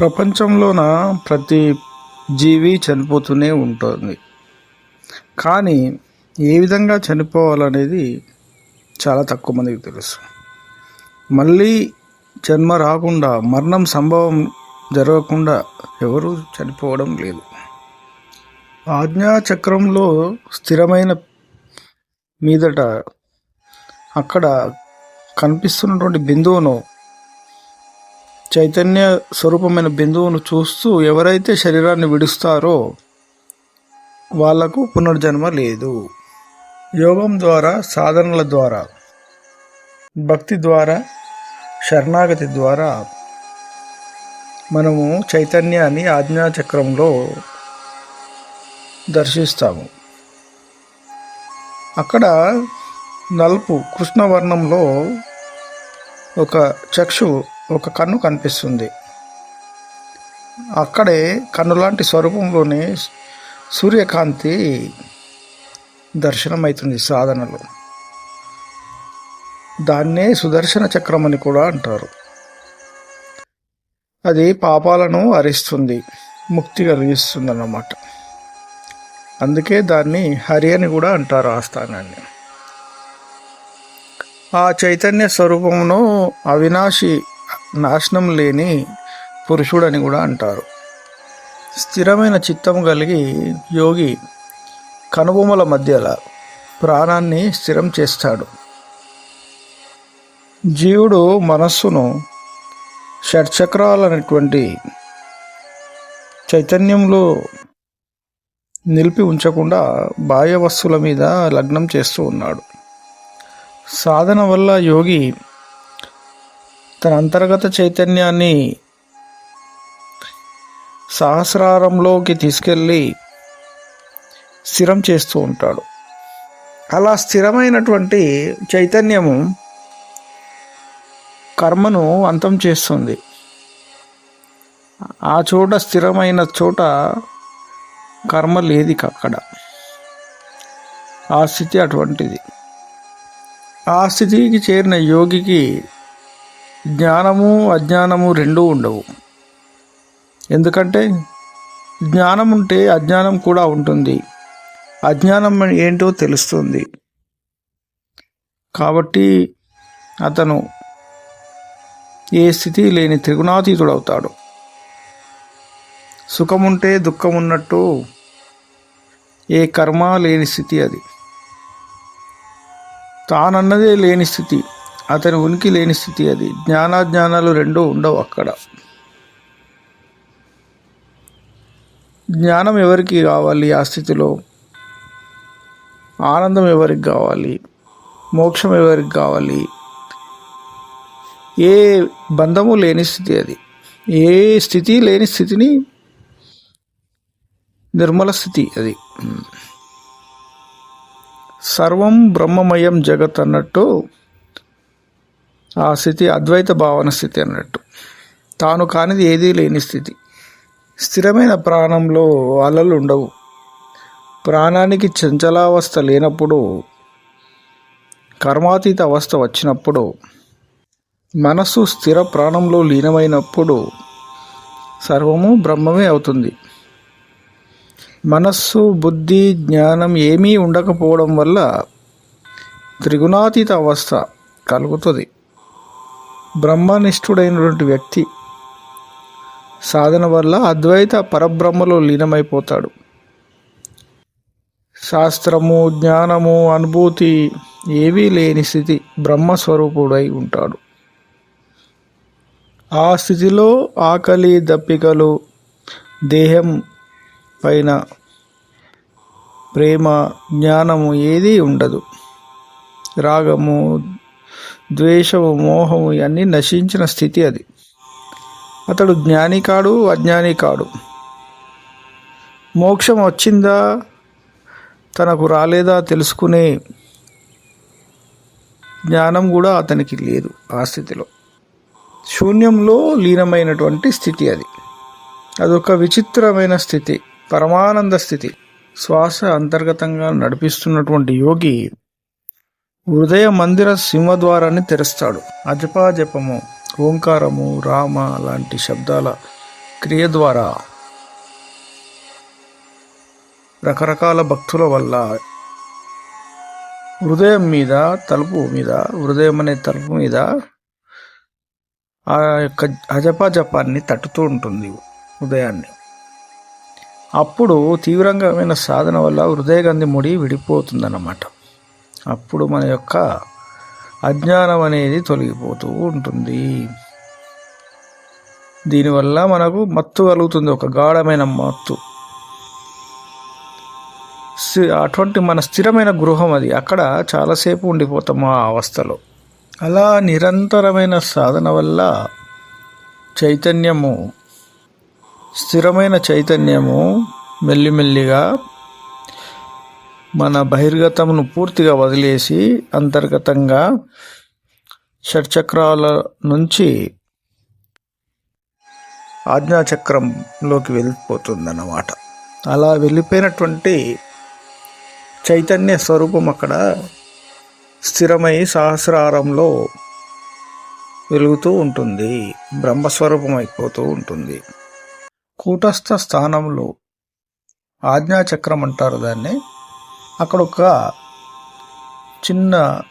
ప్రపంచంలోన ప్రతి జీవి చనిపోతూనే ఉంటుంది. కానీ ఏ విధంగా చనిపోవాలనేది చాలా తక్కువ మందికి తెలుసు. మళ్ళీ జన్మ రాకుండా మరణం సంభవం జరగకుండా ఎవరూ చనిపోవడం లేదు. ఆజ్ఞా చక్రంలో స్థిరమైన మీదట అక్కడ కనిపిస్తున్నటువంటి బిందువును చైతన్య స్వరూపమైన బిందువును చూస్తూ ఎవరైతే శరీరాన్ని విడుస్తారో వాళ్ళకు పునర్జన్మ లేదు. యోగం ద్వారా సాధనల ద్వారా భక్తి ద్వారా శరణాగతి ద్వారా మనము చైతన్యాన్ని ఆజ్ఞాచక్రంలో దర్శిస్తాము. అక్కడ నలుపు కృష్ణవర్ణంలో ఒక చక్షు ఒక కన్ను కనిపిస్తుంది. అక్కడే కన్నులాంటి స్వరూపంలోనే సూర్యకాంతి దర్శనమవుతుంది సాధనలో. దాన్నే సుదర్శన చక్రం అని కూడా అంటారు. అది పాపాలను హరిస్తుంది ముక్తి కలిగిస్తుంది అన్నమాట అందుకే దాన్ని హరి అని కూడా అంటారు ఆ స్థానాన్ని. ఆ చైతన్య స్వరూపమును అవినాశి నాశనం లేని పురుషుడని కూడా అంటారు. స్థిరమైన చిత్తం కలిగి యోగి కనుబొమ్మల మధ్యల ప్రాణాన్ని స్థిరం చేస్తాడు. జీవుడు మనస్సును షట్చక్రాలనేటువంటి చైతన్యంలో నిలిపి ఉంచకుండా బాహ్య వస్తువుల మీద లగ్నం చేస్తూ ఉన్నాడు. సాధన వల్ల యోగి తన అంతర్గత చైతన్యాన్ని సహస్రారంలోకి తీసుకెళ్ళి స్థిరం చేస్తూ ఉంటాడు. అలా స్థిరమైనటువంటి చైతన్యము కర్మను అంతం చేస్తుంది. ఆ చోట స్థిరమైన చోట కర్మ లేదు అక్కడ ఆ స్థితి అటువంటిది. ఆ స్థితికి చేరిన యోగికి జ్ఞానము అజ్ఞానము రెండూ ఉండవు. ఎందుకంటే జ్ఞానం ఉంటే అజ్ఞానం కూడా ఉంటుంది. అజ్ఞానం ఏంటో తెలుస్తుంది. కాబట్టి అతను ఏ స్థితి లేని త్రిగుణాతీతుడు అవుతాడు సుఖముంటే దుఃఖం ఉన్నట్టు ఏ కర్మ లేని స్థితి అది. తానన్నదే లేని స్థితి. అతని ఉనికి లేని స్థితి అది. జ్ఞానాజ్ఞానాలు రెండూ ఉండవు అక్కడ. జ్ఞానం ఎవరికి కావాలి? ఆ స్థితిలో ఆనందం ఎవరికి కావాలి? మోక్షం ఎవరికి కావాలి? ఏ బంధము లేని స్థితి అది. ఏ స్థితి లేని స్థితిని నిర్మల స్థితి అది. సర్వం బ్రహ్మమయం జగత్ అన్నట్టు ఆ స్థితి అద్వైత భావన స్థితి అన్నట్టు. తాను కానిది ఏదీ లేని స్థితి. స్థిరమైన ప్రాణంలో అలలు ఉండవు. ప్రాణానికి చంచలావస్థ లేనప్పుడు కర్మాతీత అవస్థ వచ్చినప్పుడు మనస్సు స్థిర ప్రాణంలో లీనమైనప్పుడు సర్వము బ్రహ్మమే అవుతుంది. మనస్సు బుద్ధి జ్ఞానం ఏమీ ఉండకపోవడం వల్ల త్రిగుణాతీత అవస్థ కలుగుతుంది. బ్రహ్మనిష్ఠుడైనటువంటి వ్యక్తి సాధన వల్ల అద్వైత పరబ్రహ్మలో లీనమైపోతాడు. శాస్త్రము జ్ఞానము అనుభూతి ఏవీ లేని స్థితి బ్రహ్మస్వరూపుడై ఉంటాడు. ఆ స్థితిలో ఆకలి దప్పికలు దేహం పైన ప్రేమ జ్ఞానము ఏదీ ఉండదు. రాగము ద్వేషము మోహము ఇవన్నీ నశించిన స్థితి అది. అతడు జ్ఞాని కాడు అజ్ఞాని కాడు మోక్షం వచ్చిందా తనకు రాలేదా తెలుసుకునే జ్ఞానం కూడా అతనికి లేదు ఆ స్థితిలో. శూన్యంలో లీనమైనటువంటి స్థితి అది. అదొక విచిత్రమైన స్థితి పరమానంద స్థితి. శ్వాస అంతర్గతంగా నడిపిస్తున్నటువంటి యోగి హృదయ మందిర సింహద్వారాన్ని తెరుస్తాడు. అజపా జపము ఓంకారము రామ లాంటి శబ్దాల క్రియ ద్వారా రకరకాల భక్తుల వల్ల హృదయం మీద తలుపు మీద హృదయం అనే తలుపు మీద ఆ యొక్క అజపాజపాన్ని తట్టుతూ ఉంటుంది హృదయాన్ని. అప్పుడు తీవ్రంగా సాధన వల్ల హృదయగంధి ముడి విడిపోతుందన్నమాట. అప్పుడు మన యొక్క అజ్ఞానం అనేది తొలగిపోతూ ఉంటుంది. దీనివల్ల మనకు మత్తు కలుగుతుంది ఒక గాఢమైన మత్తు. అటువంటి మన స్థిరమైన గృహం అది. అక్కడ చాలాసేపు ఉండిపోతాము ఆ అవస్థలో. అలా నిరంతరమైన సాధన వల్ల చైతన్యము స్థిరమైన చైతన్యము మెల్లిమెల్లిగా మన బహిర్గతమును పూర్తిగా వదిలేసి అంతర్గతంగా షట్చక్రాల నుంచి ఆజ్ఞాచక్రంలోకి వెళ్ళిపోతుందన్నమాట. అలా వెళ్ళిపోయినటువంటి చైతన్య స్వరూపం అక్కడ స్థిరమై సహస్రారంలో వెలుగుతూ ఉంటుంది. బ్రహ్మస్వరూపం అయిపోతూ ఉంటుంది. కూటస్థ స్థానంలో ఆజ్ఞాచక్రం అంటారు దాన్ని. అక్కడ ఒక చిన్న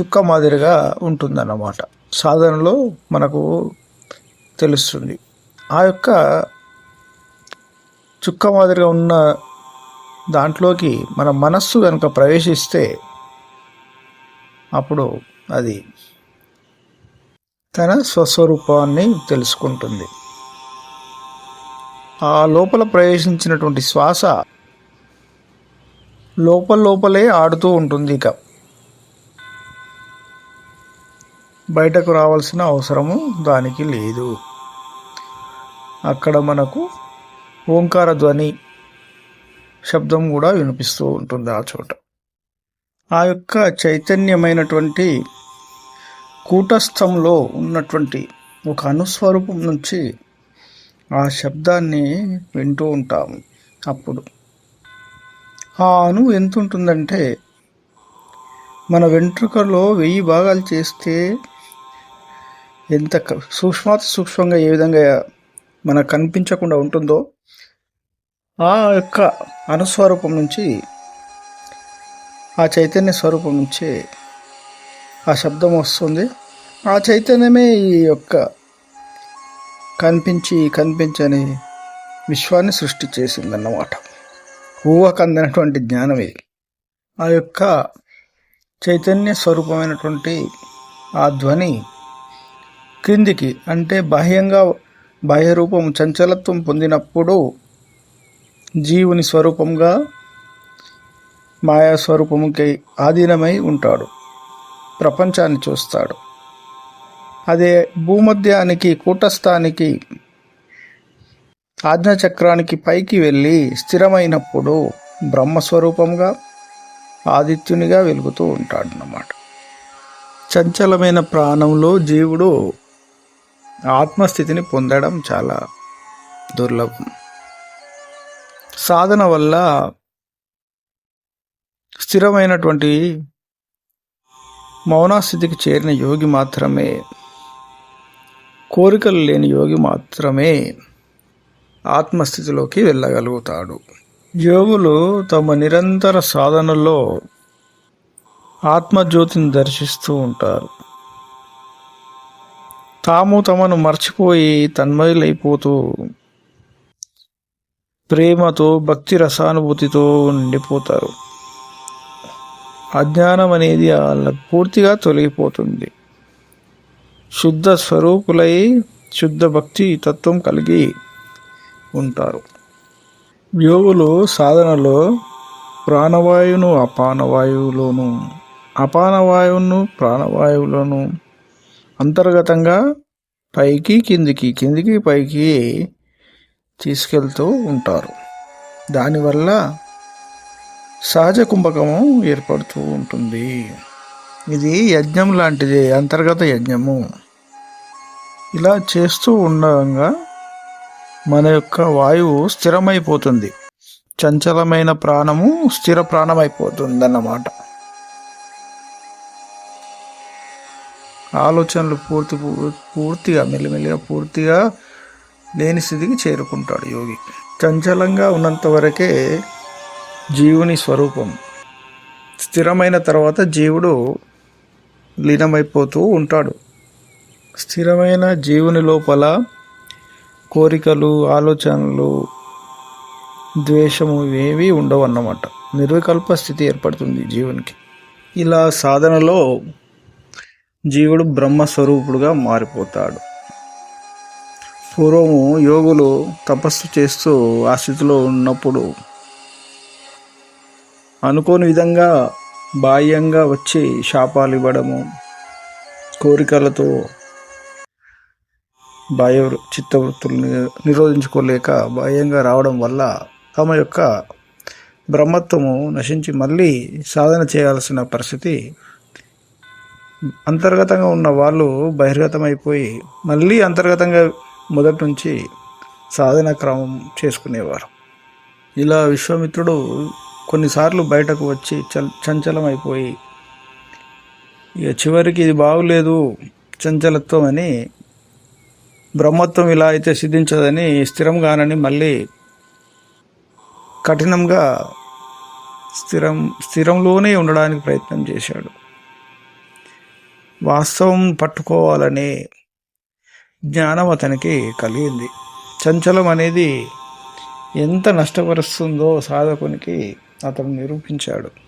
చుక్క మాదిరిగా ఉంటుందన్నమాట. సాధనలో మనకు తెలుస్తుంది. ఆ యొక్క చుక్క మాదిరిగా ఉన్న దాంట్లోకి మన మనస్సు కనుక ప్రవేశిస్తే అప్పుడు అది తన స్వస్వరూపాన్ని తెలుసుకుంటుంది. ఆ లోపల ప్రవేశించినటువంటి శ్వాస లోపల లోపలే ఆడుతూ ఉంటుంది ఇక. బయటకు రావాల్సిన అవసరము దానికి లేదు. అక్కడ మనకు ఓంకార ధ్వని శబ్దం కూడా వినిపిస్తూ ఉంటుంది ఆ చోట. ఆ యొక్క చైతన్యమైనటువంటి కూటస్థంలో ఉన్నటువంటి ఒక అనుస్వరూపం నుంచి ఆ శబ్దాన్ని వింటూ ఉంటాము అప్పుడు. ఆ అణువు ఎంత ఉంటుందంటే మన వెంట్రుకలో వెయ్యి భాగాలు చేస్తే ఎంత సూక్ష్మాతి సూక్ష్మంగా ఏ విధంగా మనకు కనిపించకుండా ఉంటుందో ఆ యొక్క అనుస్వరూపం నుంచి ఆ చైతన్య స్వరూపం నుంచి ఆ శబ్దం వస్తుంది. ఆ చైతన్యమే ఈ యొక్క కనిపించి కనిపించని విశ్వాన్ని సృష్టి చేసిందన్నమాట. ఊహకందినటువంటి జ్ఞానం ఇది ఆ యొక్క చైతన్య స్వరూపమైనటువంటి ఆ ధ్వని క్రిందికి అంటే బాహ్యంగా బాహ్యరూపం చంచలత్వం పొందినప్పుడు జీవుని స్వరూపంగా మాయా స్వరూపముకి ఆధీనమై ఉంటాడు. ప్రపంచాన్ని చూస్తాడు. అదే భూమధ్యానికి కూటస్థానికి ఆజ్ఞాచక్రానికి పైకి వెళ్ళి స్థిరమైనప్పుడు బ్రహ్మస్వరూపంగా ఆదిత్యునిగా వెలుగుతూ ఉంటాడన్నమాట. చంచలమైన ప్రాణంలో జీవుడు ఆత్మస్థితిని పొందడం చాలా దుర్లభం. సాధన వల్ల స్థిరమైనటువంటి మౌనాస్థితికి చేరిన యోగి మాత్రమే కోరికలు లేని యోగి మాత్రమే ఆత్మస్థితిలోకి వెళ్ళగలుగుతాడు. యోగులు తమ నిరంతర సాధనలో ఆత్మజ్యోతిని దర్శిస్తూ ఉంటారు. తాము తమను మర్చిపోయి తన్మయులైపోతూ ప్రేమతో భక్తి రసానుభూతితో నిండిపోతారు. అజ్ఞానం అనేది వాళ్ళకు పూర్తిగా తొలగిపోతుంది. శుద్ధ స్వరూపులై శుద్ధ భక్తి తత్వం కలిగి ఉంటారు. యోగులు సాధనలో ప్రాణవాయువును అపానవాయువులోను అపానవాయువును ప్రాణవాయువులోను అంతర్గతంగా పైకి కిందికి కిందికి పైకి తీసుకెళ్తూ ఉంటారు. దానివల్ల సహజ కుంభకము ఏర్పడుతూ ఉంటుంది. ఇది యజ్ఞం లాంటిది అంతర్గత యజ్ఞము. ఇలా చేస్తూ ఉండగా మన యొక్క వాయువు స్థిరమైపోతుంది. చంచలమైన ప్రాణము స్థిర ప్రాణమైపోతుంది అన్నమాట ఆలోచనలు పూర్తి పూ- పూర్తిగా మెల్లిమెల్లిగా పూర్తిగా లేని స్థితికి చేరుకుంటాడు యోగి. చంచలంగా ఉన్నంత వరకే జీవుని స్వరూపం. స్థిరమైన తర్వాత జీవుడు లీనమైపోతూ ఉంటాడు. స్థిరమైన జీవుని లోపల కోరికలు ఆలోచనలు ద్వేషము ఇవేవి ఉండవు అన్నమాట నిర్వికల్ప స్థితి ఏర్పడుతుంది జీవునికి. ఇలా సాధనలో జీవుడు బ్రహ్మస్వరూపుడుగా మారిపోతాడు. పూర్వము యోగులు తపస్సు చేస్తూ ఆ స్థితిలో ఉన్నప్పుడు అనుకోని విధంగా బాహ్యంగా వచ్చి శాపాలు ఇవ్వడము కోరికలతో బాహ్య చిత్తవృత్తుల్ని నిరోధించుకోలేక బాహ్యంగా రావడం వల్ల తమ యొక్క బ్రహ్మత్వము నశించి మళ్ళీ సాధన చేయాల్సిన పరిస్థితి అంతర్గతంగా ఉన్న వాళ్ళు బహిర్గతమైపోయి మళ్ళీ అంతర్గతంగా మొదటి నుంచి సాధన క్రమం చేసుకునేవారు. ఇలా విశ్వామిత్రుడు కొన్నిసార్లు బయటకు వచ్చి చంచలమైపోయి ఇక చివరికి ఇది బాగులేదు చంచలత్వం అని బ్రహ్మత్వం ఇలా అయితే సిద్ధించదని స్థిరంగానని మళ్ళీ కఠినంగా స్థిరం స్థిరంలోనే ఉండడానికి ప్రయత్నం చేశాడు. వాస్తవం పట్టుకోవాలనే జ్ఞానం అతనికి కలిగింది. చంచలం అనేది ఎంత నష్టపరుస్తుందో సాధకునికి అతను నిరూపించాడు.